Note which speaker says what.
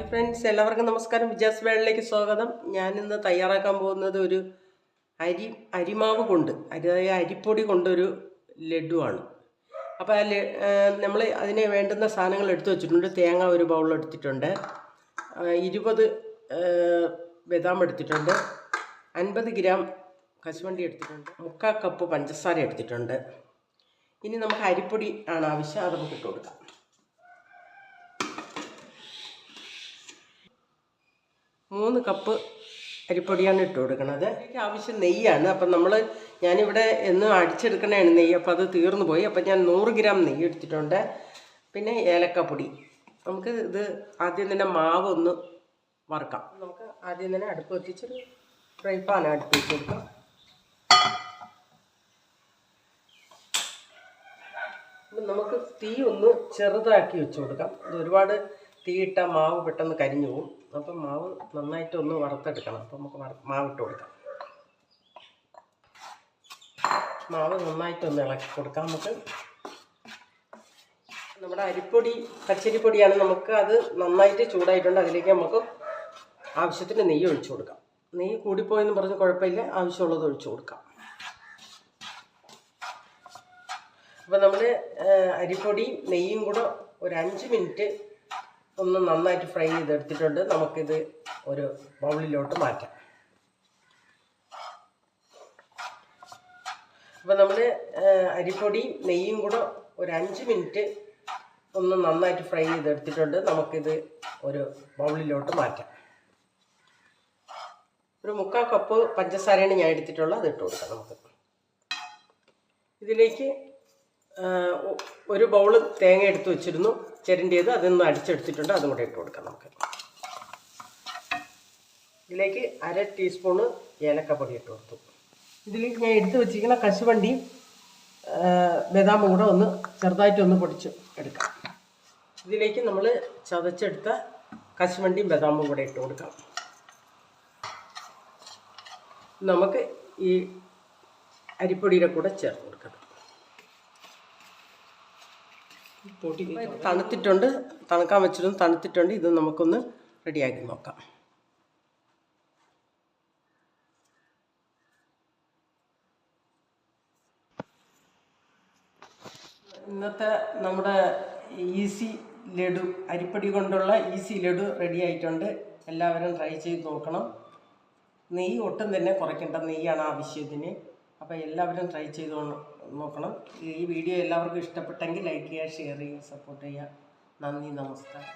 Speaker 1: Friends എല്ലാവർക്കും നമസ്കാരം. വിജാസ് വേളിലേക്ക് സ്വാഗതം. ഞാൻ ഇന്ന് തയ്യാറാക്കാൻ പോകുന്നത് ഒരു അരി അരിമാവ് കൊണ്ട് അതായത് അരിപ്പൊടി കൊണ്ടൊരു ലഡുവാണ്. അപ്പോൾ ആ നമ്മൾ അതിന് വേണ്ടുന്ന സാധനങ്ങൾ എടുത്തു വെച്ചിട്ടുണ്ട്. തേങ്ങ ഒരു ബൗൾ ഇരുപത് ബദാം എടുത്തിട്ടുണ്ട്. അൻപത് ഗ്രാം കശുവണ്ടി എടുത്തിട്ടുണ്ട്. മുക്കാൽ കപ്പ് പഞ്ചസാര എടുത്തിട്ടുണ്ട്. ഇനി നമുക്ക് അരിപ്പൊടി ആണ് ആവശ്യം. അത് നമുക്ക് ഇട്ട് കൊടുക്കാം. മൂന്ന് കപ്പ് അരിപ്പൊടിയാണ് ഇട്ട് കൊടുക്കുന്നത് എനിക്ക് ആവശ്യം നെയ്യാണ്. അപ്പം നമ്മൾ ഞാനിവിടെ എന്നും അടിച്ചെടുക്കണതാണ് നെയ്യ്. അപ്പോൾ അത് തീർന്നു പോയി. അപ്പം ഞാൻ നൂറ് ഗ്രാം നെയ്യ് എടുത്തിട്ടുണ്ട്. പിന്നെ ഏലക്കപ്പൊടി. നമുക്ക് ഇത് ആദ്യം തന്നെ മാവ് ഒന്ന് വറുക്കാം. നമുക്ക് ആദ്യം തന്നെ അടുപ്പ് എത്തിച്ചൊരു ഫ്രൈ പാൻ അടുപ്പ് വെച്ച് കൊടുക്കാം. നമുക്ക് തീ ഒന്ന് ചെറുതാക്കി വെച്ച് കൊടുക്കാം. ഇത് ഒരുപാട് തീയിട്ട മാവ് പെട്ടെന്ന് കരിഞ്ഞു പോകും. അപ്പം മാവ് നന്നായിട്ട് ഒന്ന് വറുത്തെടുക്കണം. അപ്പം നമുക്ക് മാവിട്ട് കൊടുക്കാം. മാവ് നന്നായിട്ട് ഒന്ന് ഇളക്കി കൊടുക്കാം നമുക്ക്. നമ്മുടെ അരിപ്പൊടി പച്ചരിപ്പൊടിയാണ്. നമുക്ക് അത് നന്നായിട്ട് ചൂടായിട്ടുണ്ട്. അതിലേക്ക് നമുക്ക് ആവശ്യത്തിന് നെയ്യ് ഒഴിച്ചു കൊടുക്കാം. നെയ്യ് കൂടിപ്പോയെന്ന് പറഞ്ഞ് കുഴപ്പമില്ല. ആവശ്യമുള്ളത് ഒഴിച്ചു കൊടുക്കാം. അപ്പോൾ നമ്മൾ അരിപ്പൊടിയും നെയ്യും കൂടെ ഒരു അഞ്ച് മിനിറ്റ് ഒന്ന് നന്നായിട്ട് ഫ്രൈ ചെയ്തെടുത്തിട്ടുണ്ട്. നമുക്കിത് ഒരു ബൗളിലോട്ട് മാറ്റാം. അപ്പോൾ നമ്മൾ അരിപ്പൊടിയും നെയ്യും കൂടെ ഒരു അഞ്ച് മിനിറ്റ് ഒന്ന് നന്നായിട്ട് ഫ്രൈ ചെയ്തെടുത്തിട്ടുണ്ട്. നമുക്കിത് ഒരു ബൗളിലോട്ട് മാറ്റാം. ഒരു മുക്കാൽ കപ്പ് പഞ്ചസാരയാണ് ഞാൻ എടുത്തിട്ടുള്ളത്. അത് ഇട്ട് കൊടുക്കാം നമുക്ക്. ഇതിലേക്ക് ഒരു ബൗൾ തേങ്ങ എടുത്ത് വെച്ചിരുന്നു. ചിരണ്ടിയത് അതൊന്ന് അടിച്ചെടുത്തിട്ടുണ്ട്. അതും കൂടെ ഇട്ട് കൊടുക്കാം നമുക്ക്. ഇതിലേക്ക് അര ടീസ്പൂണ് ഏലക്കപ്പൊടി ഇട്ട് കൊടുത്തു. ഇതിലേക്ക് ഞാൻ എടുത്ത് വെച്ചിരിക്കുന്ന കശുവണ്ടിയും ബദാമും കൂടെ ഒന്ന് ചെറുതായിട്ടൊന്ന് പൊടിച്ച് എടുക്കാം. ഇതിലേക്ക് നമ്മൾ ചതച്ചെടുത്ത കശുവണ്ടിയും ബദാമും കൂടെ ഇട്ട് കൊടുക്കാം. നമുക്ക് ഈ അരിപ്പൊടിയുടെ കൂടെ ചേർത്ത് കൊടുക്കണം പൊടി തണുത്തിട്ടുണ്ട്. തണുക്കാൻ വെച്ചിരുന്നു തണുത്തിട്ടുണ്ട്. ഇത് നമുക്കൊന്ന് റെഡിയാക്കി നോക്കാം. ഇന്നത്തെ നമ്മുടെ ഈസി ലഡു അരിപ്പടി കൊണ്ടുള്ള ഈസി ലഡു റെഡി ആയിട്ടുണ്ട് എല്ലാവരും ട്രൈ ചെയ്ത് നോക്കണം. നെയ്യ് ഒട്ടും തന്നെ കുറയ്ക്കേണ്ട നെയ്യാണ് ആവശ്യത്തിന്. അപ്പോൾ എല്ലാവരും ട്രൈ ചെയ്ത് നോക്കണം. ഈ വീഡിയോ എല്ലാവർക്കും ഇഷ്ടപ്പെട്ടെങ്കിൽ ലൈക്ക് ചെയ്യുക ഷെയർ ചെയ്യുക സപ്പോർട്ട് ചെയ്യുക. നന്ദി നമസ്കാരം.